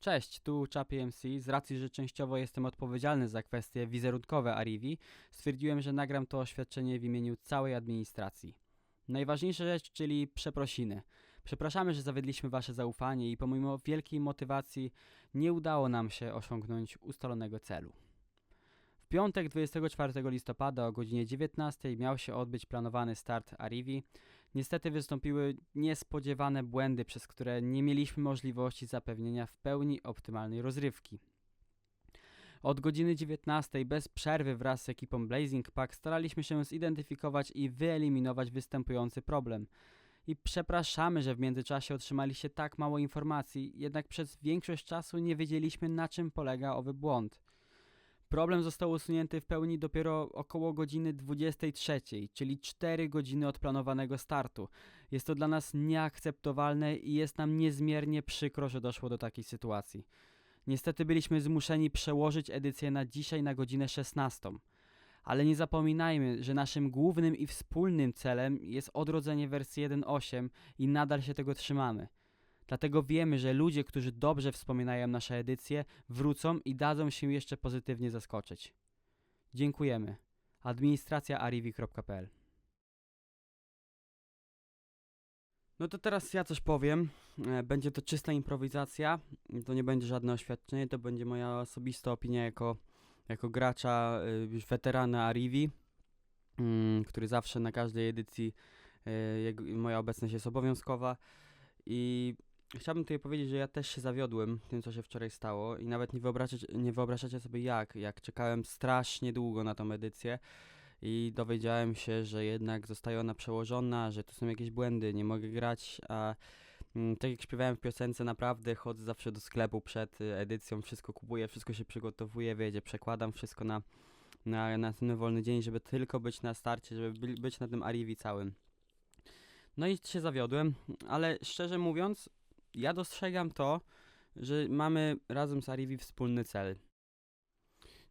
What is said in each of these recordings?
Cześć, tu Chappy MC. Z racji, że częściowo jestem odpowiedzialny za kwestie wizerunkowe Arivi, stwierdziłem, że nagram to oświadczenie w imieniu całej administracji. Najważniejsza rzecz, czyli przeprosiny. Przepraszamy, że zawiedliśmy Wasze zaufanie i pomimo wielkiej motywacji nie udało nam się osiągnąć ustalonego celu. W piątek 24 listopada o godzinie 19 miał się odbyć planowany start Arivi. Niestety wystąpiły niespodziewane błędy, przez które nie mieliśmy możliwości zapewnienia w pełni optymalnej rozrywki. Od godziny 19 bez przerwy wraz z ekipą Blazing Pack staraliśmy się zidentyfikować i wyeliminować występujący problem. I przepraszamy, że w międzyczasie otrzymaliście tak mało informacji, jednak przez większość czasu nie wiedzieliśmy na czym polega owy błąd. Problem został usunięty w pełni dopiero około godziny 23, czyli 4 godziny od planowanego startu. Jest to dla nas nieakceptowalne i jest nam niezmiernie przykro, że doszło do takiej sytuacji. Niestety byliśmy zmuszeni przełożyć edycję na dzisiaj na godzinę 16. Ale nie zapominajmy, że naszym głównym i wspólnym celem jest odrodzenie wersji 1.8 i nadal się tego trzymamy. Dlatego wiemy, że ludzie, którzy dobrze wspominają nasze edycje, wrócą i dadzą się jeszcze pozytywnie zaskoczyć. Dziękujemy. Administracja arivi.pl No to teraz ja coś powiem. E, Będzie to czysta improwizacja. To nie będzie żadne oświadczenie, to będzie moja osobista opinia jako, jako gracza, już weterana Arivi, mm, który zawsze na każdej edycji jego, moja obecność jest obowiązkowa. I chciałbym tutaj powiedzieć, że ja też się zawiodłem tym, co się wczoraj stało i nawet nie wyobrażacie, nie wyobrażacie sobie jak, jak czekałem strasznie długo na tą edycję i dowiedziałem się, że jednak zostaje ona przełożona, że tu są jakieś błędy, nie mogę grać, a mm, tak jak śpiewałem w piosence, naprawdę chodzę zawsze do sklepu przed y, edycją, wszystko kupuję, wszystko się przygotowuję, wiecie, przekładam wszystko na, na następny wolny dzień, żeby tylko być na starcie, żeby by, być na tym Arivi całym. No i się zawiodłem, ale szczerze mówiąc, ja dostrzegam to, że mamy razem z Arivi wspólny cel.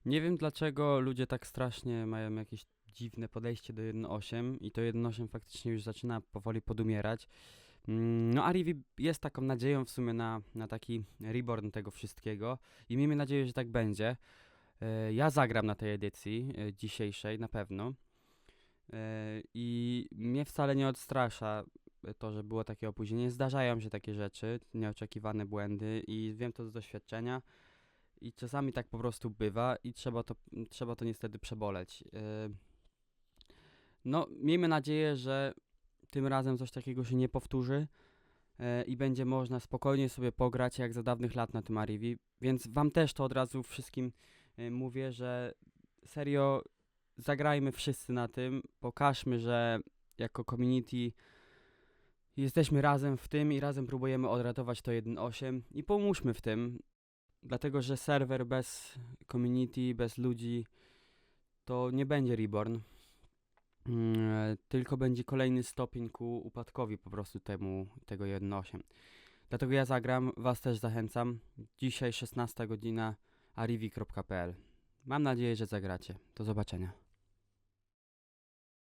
Nie wiem dlaczego ludzie tak strasznie mają jakieś dziwne podejście do 1.8 i to 1.8 faktycznie już zaczyna powoli podumierać. Mm, No Arivi jest taką nadzieją w sumie na, na taki reborn tego wszystkiego i miejmy nadzieję, że tak będzie. E, Ja zagram na tej edycji e, dzisiejszej na pewno. E, I mnie wcale nie odstrasza to, że było takie opóźnienie. Zdarzają się takie rzeczy, nieoczekiwane błędy i wiem to z doświadczenia. I czasami tak po prostu bywa i trzeba to, trzeba to niestety przeboleć. E, No, miejmy nadzieję, że tym razem coś takiego się nie powtórzy e, i będzie można spokojnie sobie pograć jak za dawnych lat na tym Arivi. Więc wam też to od razu wszystkim e, mówię, że serio zagrajmy wszyscy na tym, pokażmy, że jako community jesteśmy razem w tym i razem próbujemy odratować to 1.8 i pomóżmy w tym, dlatego że serwer bez community, bez ludzi to nie będzie reborn, Mm, e, tylko będzie kolejny stopień ku upadkowi po prostu temu, tego 1.8. Dlatego ja zagram, was też zachęcam. Dzisiaj 16 godzina arivi.pl Mam nadzieję, że zagracie. Do zobaczenia.